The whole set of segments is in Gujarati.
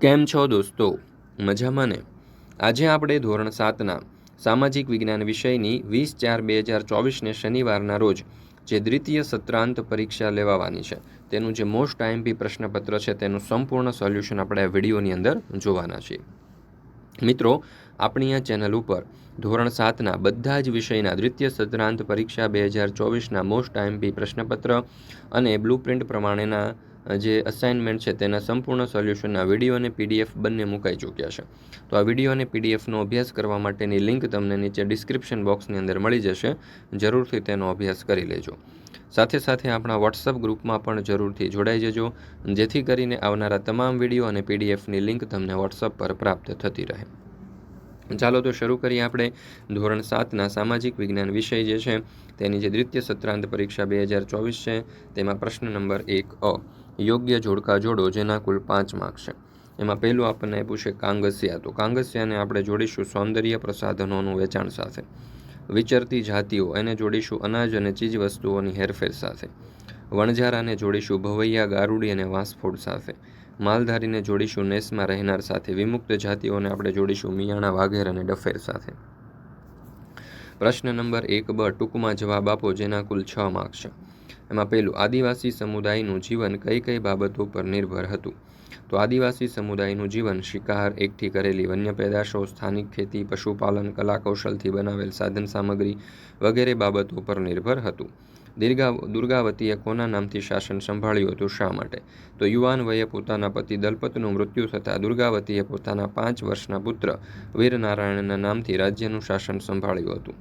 કેમ છો દોસ્તો? મજામાં ને? આજે આપણે ધોરણ સાતના સામાજિક વિજ્ઞાન વિષયની વીસ ચાર બે હજાર ચોવીસને શનિવારના રોજ જે દ્વિતીય સત્રાંત પરીક્ષા લેવાવાની છે, તેનું જે મોસ્ટ આઈએમપી પ્રશ્નપત્ર છે, તેનું સંપૂર્ણ સોલ્યુશન આપણે આ વિડીયોની અંદર જોવાના છીએ. મિત્રો, આપણી આ ચેનલ ઉપર ધોરણ સાતના બધા જ વિષયના દ્વિતીય સત્રાંત પરીક્ષા બે હજાર ચોવીસના મોસ્ટ આઈએમપી પ્રશ્નપત્ર અને બ્લુપ્રિન્ટ પ્રમાણેના જે અસાઇનમેન્ટ છે તેના સંપૂર્ણ સોલ્યુશનના વીડિયો અને પીડીએફ બંને મુકાઈ ચૂક્યા છે. તો આ વીડિયો અને પીડીએફનો અભ્યાસ કરવા માટેની લિંક તમને નીચે ડિસ્ક્રિપ્શન બોક્સની અંદર મળી જશે. જરૂરથી તેનો અભ્યાસ કરી લેજો. સાથે સાથે આપણા વોટ્સઅપ ગ્રુપમાં પણ જરૂરથી જોડાઈ જજો. જેથી કરીને આવનારા તમામ વીડિયો અને પીડીએફની લિંક તમને વોટ્સઅપ પર પ્રાપ્ત થતી રહે. ચાલો તો શરૂ કરીએ આપણે. ધોરણ સાતના સામાજિક વિજ્ઞાન વિષય જે છે, તેની જે દ્વિતીય સત્રાંત પરીક્ષા બે હજાર ચોવીસ છે, તેમાં પ્રશ્ન નંબર એક અ. યોગ્ય જોડકા જોડો જેના કુલ પાંચ માર્ક છે. એમાં પહેલું આપણને આપ્યું છે કાંગસિયા. તો કાંગસિયાને આપણે જોડીશું સૌંદર્ય પ્રસાધનોનું વેચાણ સાથે. વિચરતી જાતિઓ, એને જોડીશું અનાજ અને ચીજ વસ્તુઓની હેરફેર સાથે. વણઝારાને જોડીશું ભવૈયા, ગારુડી અને વાંસફોડ સાથે. માલધારીને જોડીશું નેસમાં રહેનાર સાથે. વિમુક્ત જાતિઓને આપણે જોડીશું મિયાણા, વાઘેર અને ડફેર સાથે. પ્રશ્ન નંબર એક બ ટૂંકમાં જવાબ આપો જેના કુલ છ માર્ક છે. એમાં પહેલું, આદિવાસી સમુદાયનું જીવન કઈ કઈ બાબતો પર નિર્ભર હતું? તો આદિવાસી સમુદાયનું જીવન શિકાર એકઠી કરેલી વન્ય પેદાશો, સ્થાનિક ખેતી, પશુપાલન, કલાકૌશલથી બનાવેલ સાધન સામગ્રી વગેરે બાબતો પર નિર્ભર હતું. દીર્ઘા, દુર્ગાવતીએ કોના નામથી શાસન સંભાળ્યું હતું, શા માટે? તો યુવાન વયે પોતાના પતિ દલપતનું મૃત્યુ થતાં દુર્ગાવતીએ પોતાના પાંચ વર્ષના પુત્ર વીરનારાયણના નામથી રાજ્યનું શાસન સંભાળ્યું હતું.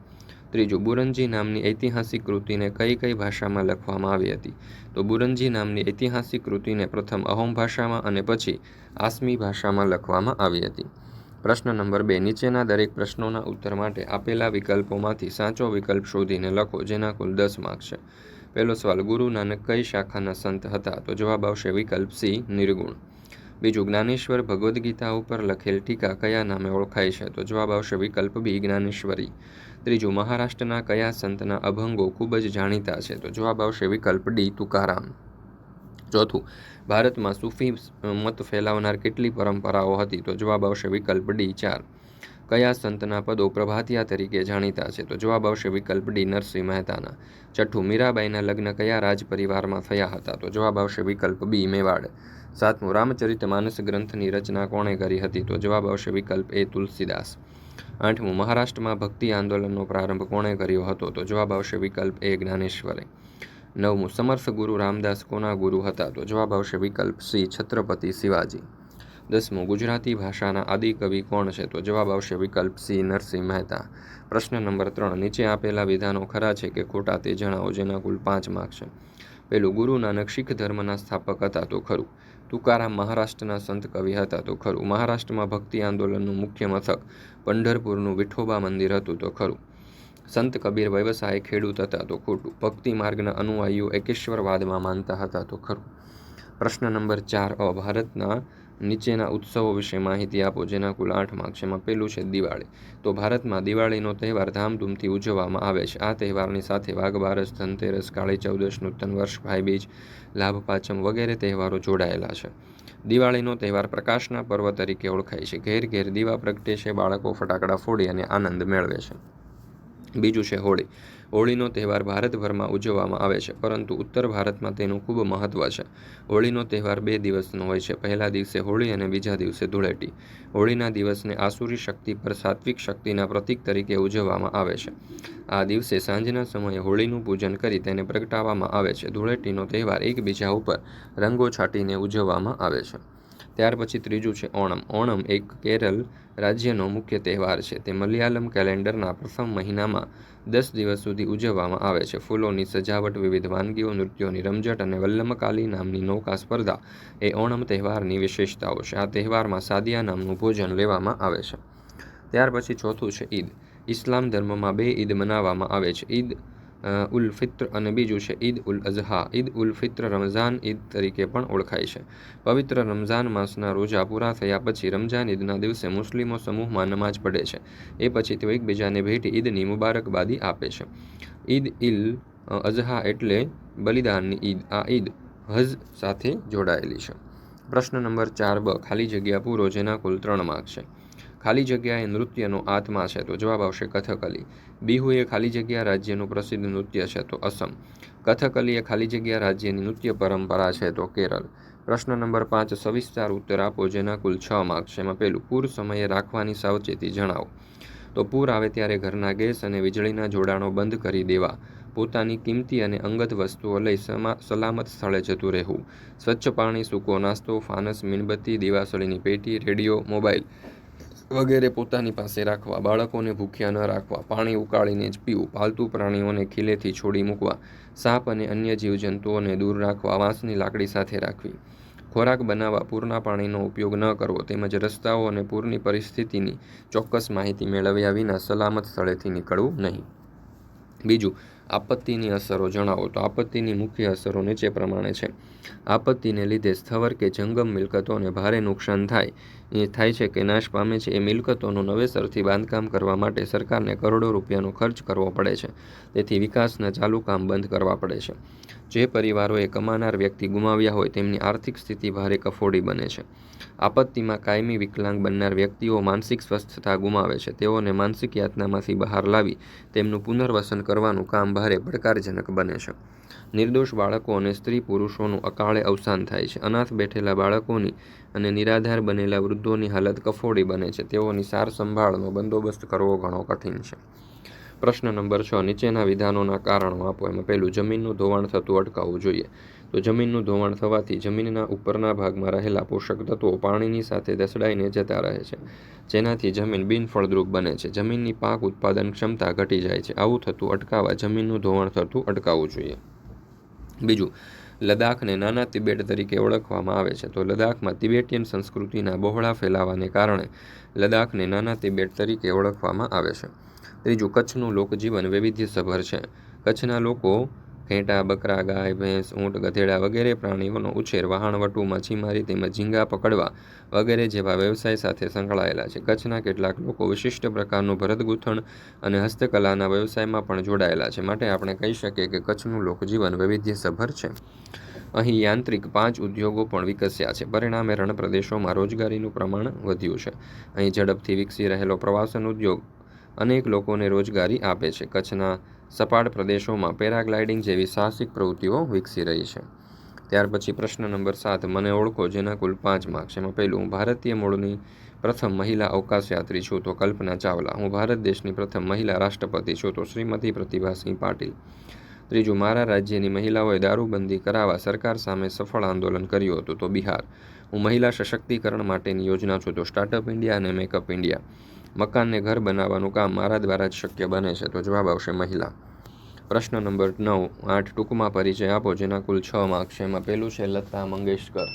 ત્રીજું, બુરંજી નામની ઐતિહાસિક કૃતિને કઈ કઈ ભાષામાં લખવામાં આવી હતી? તો બુરંજી નામની ઐતિહાસિક કૃતિને પ્રથમ અહોમ ભાષામાં અને પછી આસમી ભાષામાં લખવામાં આવી હતી. પ્રશ્ન નંબર બે, નીચેના દરેક પ્રશ્નોના ઉત્તર માટે આપેલા વિકલ્પોમાંથી સાચો વિકલ્પ શોધીને લખો, જેના કુલ દસ માર્ક છે. પહેલો સવાલ, ગુરુ નાનક કઈ શાખાના સંત હતા? તો જવાબ આવશે વિકલ્પ સી, નિર્ગુણ. બીજું, જ્ઞાનેશ્વર ભગવદ્ ગીતા ઉપર લખેલ ટીકા કયા નામે ઓળખાય છે? તો જવાબ આવશે વિકલ્પ બી, જ્ઞાનેશ્વરી. ત્રીજું મહારાષ્ટ્રના કયા સંતના અભંગો ખૂબ જ જાણીતા છે? તો જવાબ આવશે વિકલ્પ ડી, તુકારામ. ચોથું, ભારતમાં સૂફી મત ફેલાવનાર કેટલી પરંપરાઓ હતી? તો જવાબ આવશે વિકલ્પ ડી, ચાર. કયા સંતના પદો પ્રભાતિયા તરીકે જાણીતા છે? તો જવાબ આવશે વિકલ્પ ડી, નરસિંહ મહેતાના. છઠ્ઠું, મીરાબાઈના લગ્ન કયા રાજ પરિવારમાં થયા હતા? તો જવાબ આવશે વિકલ્પ બી, મેવાડ. સાતમું, રામચરિત માનસ ગ્રંથની રચના કોણે કરી હતી? તો જવાબ આવશે વિકલ્પ એ, તુલસીદાસ. આઠમું, મહારાષ્ટ્રમાં ભક્તિ આંદોલનનો પ્રારંભ કોણે કર્યો હતો? તો જવાબ આવશે વિકલ્પ એ, જ્ઞાનેશ્વરે. નવમું, સમર્થ ગુરુ રામદાસ કોના ગુરુ હતા? તો જવાબ આવશે વિકલ્પ સી, છત્રપતિ શિવાજી. દસમું, ગુજરાતી ભાષાના આદિકવિ કોણ છે? તો જવાબ આવશે વિકલ્પ સી, નરસિંહ મહેતા. પ્રશ્ન નંબર ત્રણ, નીચે આપેલા વિધાનો ખરા છે કે ખોટા તે જણાવો જેના કુલ પાંચ માર્ક છે? પેલું ગુરુ નાનક શીખ ધર્મના સ્થાપક હતા? તો ખરું. તુકારામ મહારાષ્ટ્રના સંત કવિ હતા. તો ખરું, મહારાષ્ટ્રમાં ભક્તિ આંદોલનનું મુખ્ય મથક પંઢરપુરનું વિઠોબા મંદિર હતું તો ખરું. સંત કબીર વ્યવસાય ખેડૂત હતા તો ખોટું. ભક્તિ માર્ગના અનુયાયીઓ એકેશ્વરવાદમાં માનતા હતા તો ખરું. પ્રશ્ન નંબર ચાર, અ ભારતના નીચેના ઉત્સવો વિશે માહિતી આપો, જેના કુલ આઠ માર્ક છે એમાં પહેલું છે દિવાળી. તો ભારતમાં દિવાળીનો તહેવાર ધામધૂમથી ઉજવવામાં આવે છે. આ તહેવારની સાથે વાઘબારસ, ધનતેરસ, કાળી ચૌદશ નૂતન વર્ષ, ભાઈબીજ લાભ પાંચમ વગેરે તહેવારો જોડાયેલા છે. દિવાળીનો તહેવાર પ્રકાશના પર્વ તરીકે ઓળખાય છે. ઘેર ઘેર દીવા પ્રગટે છે, બાળકો ફટાકડા ફોડી અને આનંદ મેળવે છે. બીજું છે હોળી. હોળીનો તહેવાર ભારતભરમાં ઉજવવામાં આવે છે, પરંતુ ઉત્તર ભારતમાં તેનું ખૂબ મહત્ત્વ છે. હોળીનો તહેવાર બે દિવસનો હોય છે, પહેલા દિવસે હોળી અને બીજા દિવસે ધૂળેટી. હોળીના દિવસને આસુરી શક્તિ પર સાત્વિક શક્તિના પ્રતીક તરીકે ઉજવવામાં આવે છે. આ દિવસે સાંજના સમયે હોળીનું પૂજન કરી તેને પ્રગટાવવામાં આવે છે. ધૂળેટીનો તહેવાર એકબીજા ઉપર રંગો છાંટીને ઉજવવામાં આવે છે. ત્યાર પછી ત્રીજું છે ઓણમ. ઓણમ એક કેરળ રાજ્યનો મુખ્ય તહેવાર છે. તે મલયાલમ કેલેન્ડરના પ્રથમ મહિનામાં દસ દિવસ સુધી ઉજવવામાં આવે છે. ફૂલોની સજાવટ, વિવિધ વાનગીઓ, નૃત્યોની રમઝટ અને વલ્લમકાલી નામની નૌકા સ્પર્ધા એ ઓણમ તહેવારની વિશેષતાઓ છે. આ તહેવારમાં સાદિયા નામનું ભોજન લેવામાં આવે છે. ત્યાર પછી ચોથું છે ઈદ. ઇસ્લામ ધર્મમાં બે ઈદ મનાવવામાં આવે છે. ઈદ ઉલ ફિત્ર અને બીજું છે ઈદ ઉલ અઝહા. ઈદ ઉલ ફિત્ર રમઝાન ઈદ તરીકે પણ ઓળખાય છે. પવિત્ર રમઝાન માસના રોજા પૂરા થયા પછી રમઝાન ઈદના દિવસે મુસ્લિમો સમૂહમાં નમાજ પડે છે. એ પછી તેઓ એકબીજાને ભેટી ઈદની મુબારકબાદી આપે છે. ઈદ ઇલ અઝહા એટલે બલિદાનની ઈદ. આ ઈદ હજ સાથે જોડાયેલી છે. પ્રશ્ન નંબર ચાર બ. ખાલી જગ્યા પૂરો, જેના કુલ ત્રણ માર્ક છે. ખાલી જગ્યા એ નૃત્યનો આત્મા છે તો જવાબ આવશે કથકલી. બિહુ એ ખાલી જગ્યા રાજ્યનું પ્રસિદ્ધ નૃત્ય છે તો અસમ. કથકલી એ ખાલી જગ્યા રાજ્યની નૃત્ય પરંપરા છે તો કેરળ. પ્રશ્ન નંબર પાંચ, સવિસ્તાર ઉત્તર આપો જેના કુલ છ માર્ક છે. એમાં પહેલું, પૂર સમયે રાખવાની સાવચેતી જણાવો. તો પૂર આવે ત્યારે ઘરના ગેસ અને વીજળીના જોડાણો બંધ કરી દેવા. પોતાની કિંમતી અને અંગત વસ્તુઓ લઈ સલામત સ્થળે જતું રહેવું. સ્વચ્છ પાણી, સૂકો નાસ્તો, ફાનસ, મીણબત્તી, દિવાસળીની પેટી, રેડિયો, મોબાઈલ. વગેરે પોતાની પાસે રાખવા, બાળકોને ભૂખ્યા ન રાખવા, પાણી ઉકાળીને જ પીવું, પાલતુ પ્રાણીઓને ખીલેથી છોડી મૂકવા, સાપ અને અન્ય જીવજંતુઓને દૂર રાખવા, વાંસની લાકડી સાથે રાખવી. ખોરાક બનાવવા, પૂરના પાણીનો ઉપયોગ ન કરવો તેમજ રસ્તાઓ અને પૂરની પરિસ્થિતિની ચોક્કસ માહિતી મેળવ્યા વિના સલામત સ્થળેથી નીકળવું નહીં. બીજું, આપત્તિની અસરો જણાવો તો આપત્તિની મુખ્ય અસરો નીચે પ્રમાણે છે. આપત્તિને લીધે સ્થવર કે જંગમ મિલકતોને ભારે નુકસાન થાય એ થાય છે કે નાશ પામે છે એ મિલકતોનું નવેસરથી બાંધકામ કરવા માટે સરકારને કરોડો રૂપિયાનો ખર્ચ કરવો પડે છે. તેથી વિકાસના ચાલુ કામ બંધ કરવા પડે છે. જે પરિવારોએ કમાનાર વ્યક્તિ ગુમાવ્યા હોય તેમની આર્થિક સ્થિતિ ભારે કફોડી બને છે. આપત્તિમાં કાયમી વિકલાંગ બનનાર વ્યક્તિઓ માનસિક સ્વસ્થતા ગુમાવે છે. તેઓને માનસિક યાતનામાંથી બહાર લાવી તેમનું પુનર્વસન કરવાનું કામ ભારે પડકારજનક બને છે. નિર્દોષ બાળકો અને સ્ત્રી પુરુષોનું અકાળે અવસાન થાય છે. અનાથ બેઠેલા બાળકોની અને નિરાધાર બનેલા વૃદ્ધોની હાલત કફોડી બને છે. તેઓની સાર સંભાળનો બંદોબસ્ત કરવો ઘણો કઠિન છે. પ્રશ્ન નંબર છ, નીચેના વિધાનોના કારણો આપો. એમાં પહેલું, જમીનનું ધોવાણ થતું અટકાવવું જોઈએ. તો જમીનનું ધોવાણ થવાથી જમીનના ઉપરના ભાગમાં રહેલા પોષક તત્વો પાણીની સાથે દસડાઈને જતા રહે છે. જેનાથી જમીન બિનફળદ્રુપ બને છે. જમીનની પાક ઉત્પાદન ક્ષમતા ઘટી જાય છે. આવું થતું અટકાવવા જમીનનું ધોવાણ થતું અટકાવવું જોઈએ. બીજું, લદ્દાખને નાના તિબેટ તરીકે ઓળખવામાં આવે છે. તો લદ્દાખમાં તિબેટિયન સંસ્કૃતિના બહોળા ફેલાવાને કારણે લદ્દાખને નાના તિબેટ તરીકે ઓળખવામાં આવે છે. ત્રીજું, કચ્છનું લોકજીવન વૈવિધ્યસભર છે. કચ્છના લોકો ઘેંટા, બકરા, ગાય, ભેંસ, ઊંટ, ગધેડા વગેરે પ્રાણીઓનો ઉછેર વહાણવટુ માછીમારી તેમજ ઝીંગા પકડવા વગેરે જેવા વ્યવસાય સાથે સંકળાયેલા છે. કચ્છના કેટલાક લોકો વિશિષ્ટ પ્રકારનું ભરતગૂંથણ અને હસ્તકલાના વ્યવસાયમાં પણ જોડાયેલા છે. માટે આપણે કહી શકીએ કે કચ્છનું લોકજીવન વૈવિધ્યસભર છે. અહીં યાંત્રિક પાંચ ઉદ્યોગો પણ વિકસ્યા છે. પરિણામે રણ પ્રદેશોમાં રોજગારીનું પ્રમાણ વધ્યું છે. અહીં ઝડપથી વિકસી રહેલો પ્રવાસન ઉદ્યોગ અનેક લોકોને રોજગારી આપે છે. કચ્છના સપાટ પ્રદેશોમાં પેરાગ્લાઇડિંગ જેવી સાહસિક પ્રવૃત્તિઓ વિકસી રહી છે. ત્યાર પછી પ્રશ્ન નંબર સાત, મને ઓળખો જેના કુલ પાંચ માર્ક્સ એમાં પહેલું, હું ભારતીય મૂળની પ્રથમ મહિલા અવકાશયાત્રી છું, તો કલ્પના ચાવલા. હું ભારત દેશની પ્રથમ મહિલા રાષ્ટ્રપતિ છું, તો શ્રીમતી પ્રતિભાસિંહ પાટીલ. ત્રીજું, મારા રાજ્યની મહિલાઓએ દારૂબંધી કરાવવા સરકાર સામે સફળ આંદોલન કર્યું હતું, તો બિહાર. હું મહિલા સશક્તિકરણ માટેની યોજના છું, તો સ્ટાર્ટઅપ ઇન્ડિયા અને મેકઅપ ઇન્ડિયા. મકાનને ઘર બનાવવાનું કામ મારા દ્વારા જ શક્ય બને છે, તો જવાબ આવશે મહિલા. પ્રશ્ન નંબર નવ, આઠ ટૂંકમાં પરિચય આપો, જેના કુલ છ માર્ક છે. એમાં પહેલું છે, લતા મંગેશકર.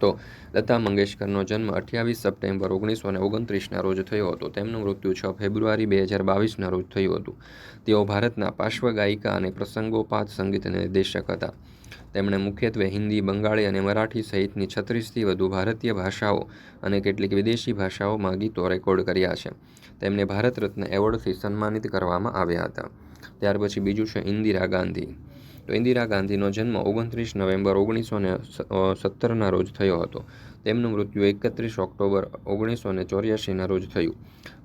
તો લતા મંગેશકરનો જન્મ અઠ્યાવીસ સપ્ટેમ્બર ઓગણીસો ને ઓગણત્રીસના રોજ થયો હતો. તેમનું મૃત્યુ છ ફેબ્રુઆરી બે હજાર બાવીસના રોજ થયું હતું. તેઓ ભારતના પાર્શ્વ ગાયિકા અને પ્રસંગોપાત સંગીત નિર્દેશક હતા. તેમણે મુખ્યત્વે હિન્દી, બંગાળી અને મરાઠી સહિતની છત્રીસથી વધુ ભારતીય ભાષાઓ અને કેટલીક વિદેશી ભાષાઓમાં ગીતો રેકોર્ડ કર્યા છે. તેમને ભારત રત્ન એવોર્ડથી સન્માનિત કરવામાં આવ્યા હતા. ત્યાર પછી બીજું છે ઇન્દિરા ગાંધી. તો ઇન્દિરા ગાંધીનો જન્મ ઓગણત્રીસ નવેમ્બર ઓગણીસો ને સત્તરના રોજ થયો હતો. તેમનું મૃત્યુ એકત્રીસ ઓક્ટોબર ઓગણીસો ને ચોર્યાસીના રોજ થયું.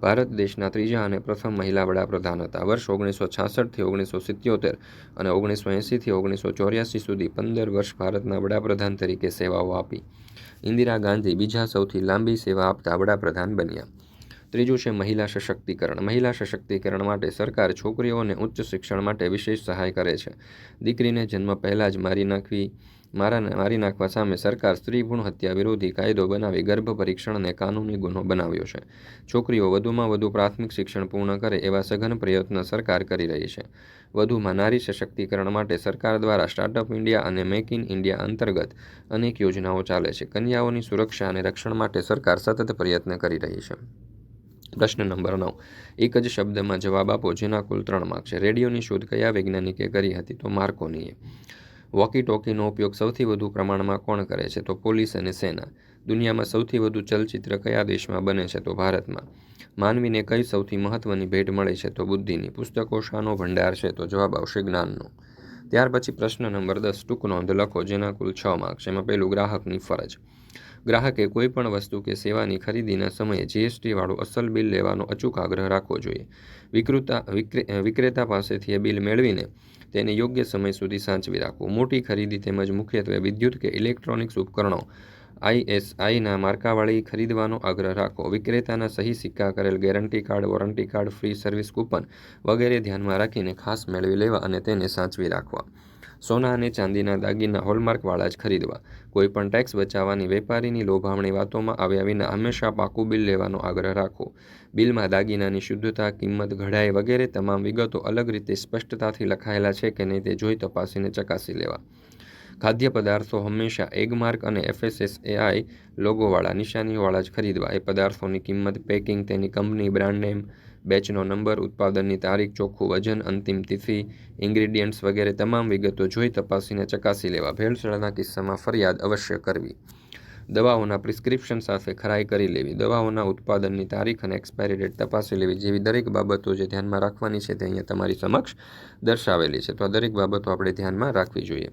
ભારત દેશના ત્રીજા અને પ્રથમ મહિલા વડાપ્રધાન હતા. વર્ષ ઓગણીસો છાસઠથી ઓગણીસો સિત્યોતેર અને ઓગણીસો એંસીથી ઓગણીસો ચોર્યાસી સુધી પંદર વર્ષ ભારતના વડાપ્રધાન તરીકે સેવાઓ આપી. ઇન્દિરા ગાંધી બીજા સૌથી લાંબી સેવા આપતા વડાપ્રધાન બન્યા. ત્રીજું છે મહિલા સશક્તિકરણ. મહિલા સશક્તિકરણ માટે સરકાર છોકરીઓને ઉચ્ચ શિક્ષણ માટે વિશેષ સહાય કરે છે. દીકરીને જન્મ પહેલાં જ મારી નાખવી મારા મારી નાખવા સામે સરકાર સ્ત્રી ભ્રૂણ હત્યા વિરોધી કાયદો બનાવી ગર્ભ પરીક્ષણને કાનૂની ગુનો બનાવ્યો છે. છોકરીઓ વધુમાં વધુ પ્રાથમિક શિક્ષણ પૂર્ણ કરે એવા સઘન પ્રયત્ન સરકાર કરી રહી છે. વધુમાં નારી સશક્તિકરણ માટે સરકાર દ્વારા સ્ટાર્ટઅપ ઇન્ડિયા અને મેક ઇન ઇન્ડિયા અંતર્ગત અનેક યોજનાઓ ચાલે છે. કન્યાઓની સુરક્ષા અને રક્ષણ માટે સરકાર સતત પ્રયત્ન કરી રહી છે. પ્રશ્ન નંબર નવ. એક જ શબ્દમાં જવાબ આપો, જેના કુલ ત્રણ માર્ક છે. રેડિયોની શોધ કયા વૈજ્ઞાનિકે કરી હતી તો માર્કોનીએ? વોકી ટોકીનો ઉપયોગ સૌથી વધુ પ્રમાણમાં કોણ કરે છે? તો પોલીસ અને સેના. દુનિયામાં સૌથી વધુ ચલચિત્ર કયા દેશમાં બને છે? તો ભારતમાં. માનવીને કઈ સૌથી મહત્ત્વની ભેટ મળે છે? તો બુદ્ધિની. પુસ્તકો શાનો ભંડાર છે? તો જવાબ આવશે જ્ઞાનનો. ત્યાર પછી પ્રશ્ન નંબર દસ. ટૂંક નોંધ લખો, જેના કુલ છ માર્ક્સ એમાં પહેલું, ગ્રાહકની ફરજ. ગ્રાહકે કોઈ પણ વસ્તુ કે સેવાની ખરીદીના સમયે જીએસટીવાળું અસલ બિલ લેવાનો અચૂક આગ્રહ રાખવો જોઈએ. વિકૃતા વિક્રેતા પાસેથી એ બિલ મેળવીને તેને યોગ્ય સમય સુધી સાચવી રાખવું. મોટી ખરીદી તેમજ મુખ્યત્વે વિદ્યુત કે ઇલેક્ટ્રોનિક્સ ઉપકરણો આઈએસઆઈના માર્કાવાળી ખરીદવાનો આગ્રહ રાખો. વિક્રેતાના સહી સિક્કા કરેલ guarantee card, warranty card, free service coupon વગેરે ધ્યાનમાં રાખીને ખાસ મેળવી લેવા અને તેને સાચવી રાખવા. સોના અને ચાંદીના દાગીના હોલમાર્કવાળા જ ખરીદવા. કોઈપણ ટેક્સ બચાવવાની વેપારીની લોભામણી વાતોમાં આવ્યા વિના હંમેશા પાકું બિલ લેવાનો આગ્રહ રાખો. બિલમાં દાગીનાની શુદ્ધતા, કિંમત, ઘડાઈ વગેરે તમામ વિગતો અલગ રીતે સ્પષ્ટતાથી લખાયેલા છે કે નહીં તે જોઈ તપાસીને ચકાસી લેવા. ખાદ્ય પદાર્થો હંમેશા એગમાર્ક અને એફએસએસએઆઈ લોગોવાળા, નિશાનીઓવાળા જ ખરીદવા. એ પદાર્થોની કિંમત, પેકિંગ, તેની કંપની, બ્રાન્ડ નેમ બેચનો નંબર, ઉત્પાદનની તારીખ, ચોખ્ખું વજન, અંતિમ તિથિ, ઇન્ગ્રીડિયન્ટ્સ વગેરે તમામ વિગતો જોઈ તપાસીને ચકાસી લેવા ભેળસેળના કિસ્સામાં ફરિયાદ અવશ્ય કરવી. દવાઓના પ્રિસ્ક્રિપ્શન સાથે ખરાઈ કરી લેવી. દવાઓના ઉત્પાદનની તારીખ અને એક્સપાયરી ડેટ તપાસી લેવી જેવી દરેક બાબતો જે ધ્યાનમાં રાખવાની છે તે અહીંયા તમારી સમક્ષ દર્શાવેલી છે. તો આ દરેક બાબતો આપણે ધ્યાનમાં રાખવી જોઈએ.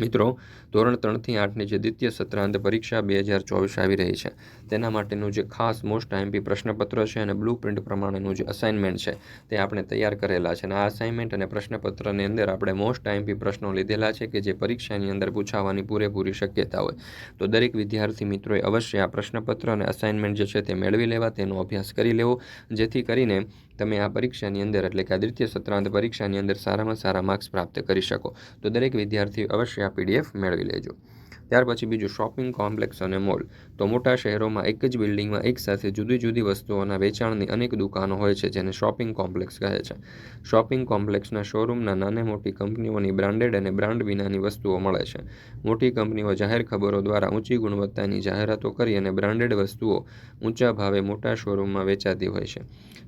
મિત્રો ધોરણ ત્રણથી આઠની જે દ્વિતીય સત્રાંત પરીક્ષા બે હજાર ચોવીસ આવી રહી છે. તેના માટેનું જે ખાસ મોસ્ટ આઈએમપી પ્રશ્નપત્ર છે અને બ્લુ પ્રિન્ટ પ્રમાણેનું જે અસાઇનમેન્ટ છે તે આપણે તૈયાર કરેલા છે. અને આ અસાઇનમેન્ટ અને પ્રશ્નપત્રની અંદર આપણે મોસ્ટ આઈએમપી પ્રશ્નો લીધેલા છે કે જે પરીક્ષાની અંદર પૂછાવાની પૂરેપૂરી શક્યતા હોય. તો દરેક વિદ્યાર્થી મિત્રોએ અવશ્ય આ પ્રશ્નપત્ર અને અસાઇનમેન્ટ જે છે તે મેળવી લેવા, તેનો અભ્યાસ કરી લેવો. જેથી કરીને તમે આ પરીક્ષાની અંદર એટલે કે આ દ્વિતીય સત્રાંત પરીક્ષાની અંદર સારામાં સારા માર્ક્સ પ્રાપ્ત કરી શકો. તો દરેક વિદ્યાર્થી અવશ્ય આ પીડીએફ મેળવી લેજો. ત્યાર પછી બીજું શોપિંગ કોમ્પ્લેક્સ અને મોલ. તો મોટા શહેરોમાં એક જ બિલ્ડિંગમાં એકસાથે જુદી જુદી વસ્તુઓના વેચાણની અનેક દુકાનો હોય છે, જેને શોપિંગ કોમ્પ્લેક્સ કહે છે. શોપિંગ કોમ્પ્લેક્સના શોરૂમના નાને મોટી કંપનીઓની બ્રાન્ડેડ અને બ્રાન્ડ વિનાની વસ્તુઓ મળે છે. મોટી કંપનીઓ જાહેર ખબરો દ્વારા ઊંચી ગુણવત્તાની જાહેરાતો કરી અને બ્રાન્ડેડ વસ્તુઓ ઊંચા ભાવે મોટા શોરૂમમાં વેચાતી હોય છે.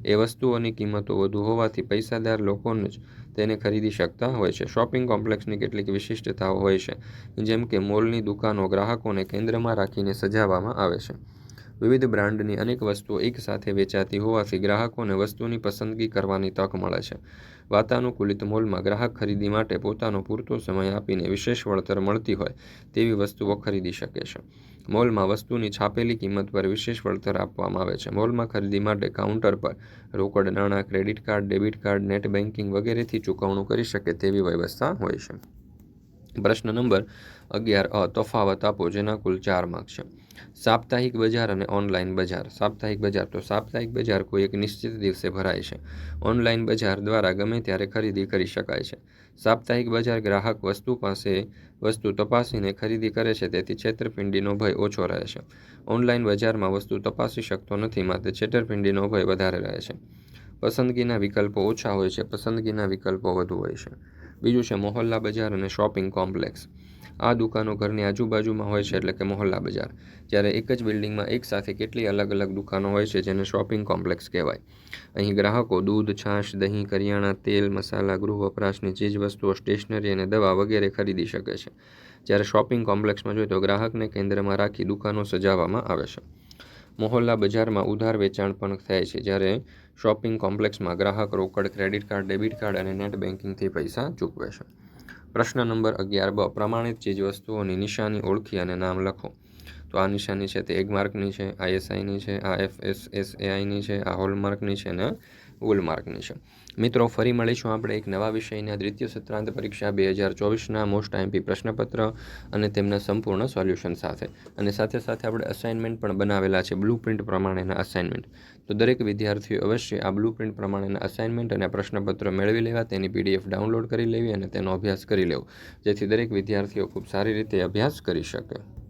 એ વસ્તુઓની કિંમતો વધુ હોવાથી પૈસાદાર લોકોને જ તેને ખરીદી શકતા હોય છે. શોપિંગ કોમ્પ્લેક્સની કેટલીક વિશિષ્ટતાઓ હોય છે, જેમ કે મોલની દુકાનો ગ્રાહકોને કેન્દ્રમાં રાખીને સજાવવામાં આવે છે. વિવિધ બ્રાન્ડની અનેક વસ્તુઓ એકસાથે વેચાતી હોવાથી ગ્રાહકોને વસ્તુની પસંદગી કરવાની તક મળે છે. વાતાનુકૂલિત મોલમાં ગ્રાહક ખરીદી માટે પોતાનો પૂરતો સમય આપીને વિશેષ વળતર મળતી હોય તેવી વસ્તુઓ ખરીદી શકે છે. મોલમાં વસ્તુની છાપેલી કિંમત પર વિશેષ વળતર આપવામાં આવે છે. મોલમાં ખરીદી માટે કાઉન્ટર પર રોકડ, નાણાં, credit card, debit card, net banking વગેરેથી ચૂકવણું કરી શકે તેવી વ્યવસ્થા હોય છે. પ્રશ્ન નંબર અગિયાર, અ તફાવત આપો, જેના કુલ ચાર માર્ક છે. સાપ્તાહિક બજાર અને ઓનલાઈન બજાર. સાપ્તાહિક બજાર તો સાપ્તાહિક બજાર કોઈ એક નિશ્ચિત દિવસે ભરાય છે. ઓનલાઈન બજાર દ્વારા ગમે ત્યારે ખરીદી કરી શકાય છે. સાપ્તાહિક બજાર ગ્રાહક વસ્તુ પાસે વસ્તુ તપાસીને ખરીદી કરે છે, તેથી છેતરપિંડીનો ભય ઓછો રહે છે. ઓનલાઈન બજારમાં વસ્તુ તપાસી શકતો નથી માટે છેતરપિંડીનો ભય વધારે રહે છે. પસંદગીના વિકલ્પો ઓછા હોય છે, પસંદગીના વિકલ્પો વધુ હોય છે. બીજું છે મોહલ્લા બજાર અને શોપિંગ કોમ્પ્લેક્સ. આ દુકાનો ઘરની આજુબાજુમાં હોય છે એટલે કે મોહલ્લા બજાર, જ્યારે એક જ બિલ્ડિંગમાં એકસાથે કેટલી અલગ અલગ દુકાનો હોય છે જેને શોપિંગ કોમ્પ્લેક્સ કહેવાય. અહીં ગ્રાહકો દૂધ, છાશ, દહીં, કરિયાણા, તેલ, મસાલા, ગૃહ વપરાશની ચીજવસ્તુઓ સ્ટેશનરી અને દવા વગેરે ખરીદી શકે છે. જ્યારે શોપિંગ કોમ્પ્લેક્સમાં જોઈએ તો ગ્રાહકને કેન્દ્રમાં રાખી દુકાનો સજાવવામાં આવે છે. મોહલ્લા બજારમાં ઉધાર વેચાણ પણ થાય છે જ્યારે શોપિંગ કોમ્પ્લેક્સમાં ગ્રાહક રોકડ, ક્રેડિટ કાર્ડ, ડેબિટ કાર્ડ અને નેટ બેન્કિંગથી પૈસા ચૂકવે છે. પ્રશ્ન નંબર અગિયાર, બ, પ્રમાણિત ચીજવસ્તુઓની નિશાની ઓળખી અને નામ લખો. તો આ નિશાની છે, તે એગમાર્કની છે આઈએસઆઈની છે, આ એફ એસ એસ એઆઈની છે, આ હોલમાર્કની છે અને વોલમાર્કની છે. મિત્રો, ફરી મળીશું આપણે એક નવા વિષયના દ્વિતીય સત્રાંત પરીક્ષા બે હજાર ચોવીસના મોસ્ટ આઈમપી પ્રશ્નપત્ર અને તેમના સંપૂર્ણ સોલ્યુશન સાથે. અને સાથે સાથે આપણે અસાઇનમેન્ટ પણ બનાવેલા છે બ્લુ પ્રિન્ટ પ્રમાણેના અસાઇનમેન્ટ તો દરેક વિદ્યાર્થીઓ અવશ્ય આ બ્લુ પ્રિન્ટ પ્રમાણેના અસાઇનમેન્ટ અને પ્રશ્નપત્ર મેળવી લેવા, તેની પીડીએફ ડાઉનલોડ કરી લેવી અને તેનો અભ્યાસ કરી લેવો. જેથી દરેક વિદ્યાર્થીઓ ખૂબ સારી રીતે અભ્યાસ કરી શકે.